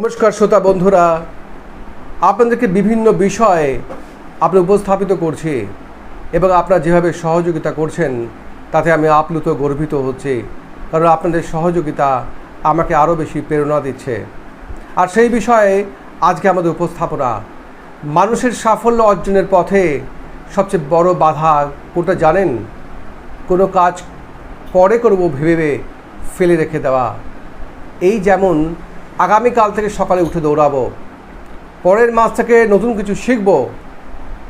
নমস্কার শ্রোতা বন্ধুরা। আপনাদেরকে বিভিন্ন বিষয়ে আপনি উপস্থাপিত করছি এবং আপনারা যেভাবে সহযোগিতা করছেন, তাতে আমি আপ্লুত, গর্বিত হচ্ছি। কারণ আপনাদের সহযোগিতা আমাকে আরও বেশি প্রেরণা দিচ্ছে। আর সেই বিষয়ে আজকে আমাদের উপস্থাপনা। মানুষের সাফল্য অর্জনের পথে সবচেয়ে বড় বাধা কোনটা জানেন? কোনো কাজ পরে করব ভেবে ফেলে রেখে দেওয়া। এই যেমন আগামীকাল থেকে সকালে উঠে দৌড়াবো। পরের মাস থেকে নতুন কিছু শিখব।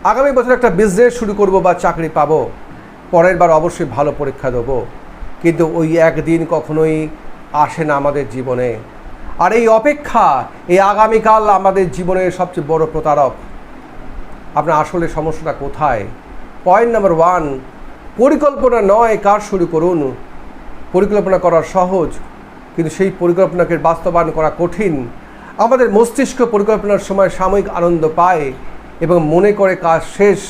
আগামী বছর একটা বিজনেস শুরু করব বা চাকরি পাবো। পরের বার অবশ্যই ভালো পরীক্ষা দেবো। কিন্তু ওই একদিন কখনোই আসে না আমাদের জীবনে। আর এই অপেক্ষা, এই আগামীকাল আমাদের জীবনের সবচেয়ে বড় প্রতারক। আপনার আসলে সমস্যাটা কোথায়? পয়েন্ট নাম্বার ওয়ান পরিকল্পনা নয় কাজ শুরু করুন। পরিকল্পনা করা সহজ কিন্তু সেই পরিকল্পনাকে বাস্তবায়ন করা কঠিন। আমাদের মস্তিষ্ক পরিকল্পনার সময় সাময়িক আনন্দ পায় এবং মনে করে কাজ শেষ,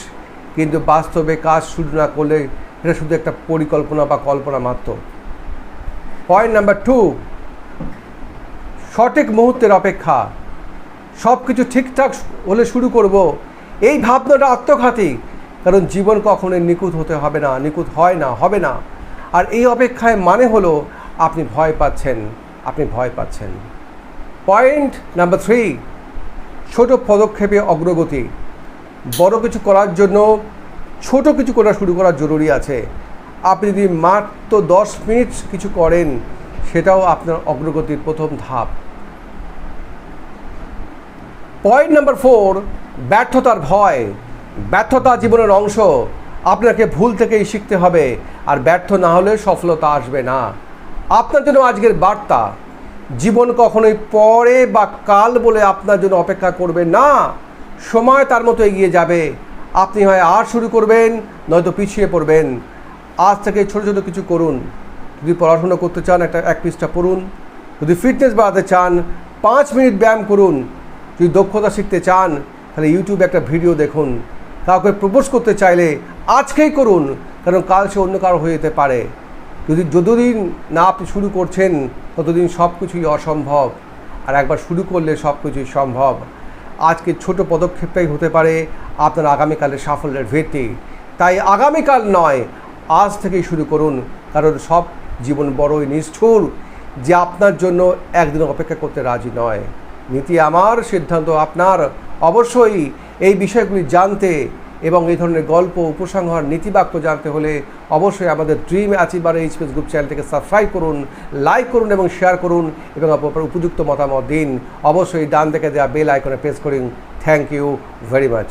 কিন্তু বাস্তবে কাজ শুরু না করলে এটা শুধু একটা পরিকল্পনা বা কল্পনা মাত্র। পয়েন্ট নাম্বার টু সঠিক মুহূর্তের অপেক্ষা। সব কিছু ঠিকঠাক হলে শুরু করব। এই ভাবনাটা আত্মঘাতী, কারণ জীবন কখনোই নিখুঁত হতে হবে না, নিখুঁত হয় না, হবে না। আর এই অপেক্ষায় মানে হলো আপনি ভয় পাচ্ছেন, আপনি ভয় পাচ্ছেন। পয়েন্ট নাম্বার থ্রি ছোট পদক্ষেপে অগ্রগতি। বড় কিছু করার জন্য, ছোট কিছু করা শুরু করা জরুরি আছে। আপনি যদি মাত্র দশ মিনিট কিছু করেন, সেটাও আপনার অগ্রগতির প্রথম ধাপ। পয়েন্ট নাম্বার ফোর ব্যর্থতার ভয়। ব্যর্থতা জীবনের অংশ। আপনাকে ভুল থেকেই শিখতে হবে। আর ব্যর্থ না হলে সফলতা আসবে না। আপনার জন্য আজকের বার্তা, জীবন কখনোই পরে বা কাল বলে আপনার জন্য অপেক্ষা করবে না। সময় তার মতো এগিয়ে যাবে। আপনি হয় আর শুরু করবেন, নয়তো পিছিয়ে পড়বেন। আজ থেকে ছোটো ছোটো কিছু করুন। যদি পড়াশোনা করতে চান, একটা এক পৃষ্ঠা পড়ুন। যদি ফিটনেস বাড়াতে চান, পাঁচ মিনিট ব্যায়াম করুন। যদি দক্ষতা শিখতে চান, তাহলে ইউটিউবে একটা ভিডিও দেখুন। কাউকে প্রপোজ করতে চাইলে আজকেই করুন, কারণ কাল সে অন্য কারও হয়ে যেতে পারে। যদি যতদিন না আপনি শুরু করছেন, ততদিন সব কিছুই অসম্ভব। আর একবার শুরু করলে সব কিছুই সম্ভব। আজকে ছোট পদক্ষেপটাই হতে পারে আপনার আগামীকালের সাফল্যের ভিত্তি তাই আগামীকাল নয়, আজ থেকেই শুরু করুন। কারণ সব জীবন বড়ই নিষ্ঠুর, যে আপনার জন্য একদিন অপেক্ষা করতে রাজি নয়। নীতি আমার, সিদ্ধান্ত আপনার। অবশ্যই এই বিষয়গুলি জানতে এবং এই ধরনের গল্প, উপসংহার, নীতিবাক্য জানতে হলে অবশ্যই আমাদের dream achiever H pace group চ্যানেলটিকে সাবস্ক্রাইব করুন লাইক করুন এবং শেয়ার করুন এবং আপনার উপযুক্ত মতামত দিন। অবশ্যই ডান দেখে দেওয়া বেল আইকনে প্রেস করুন। Thank you very much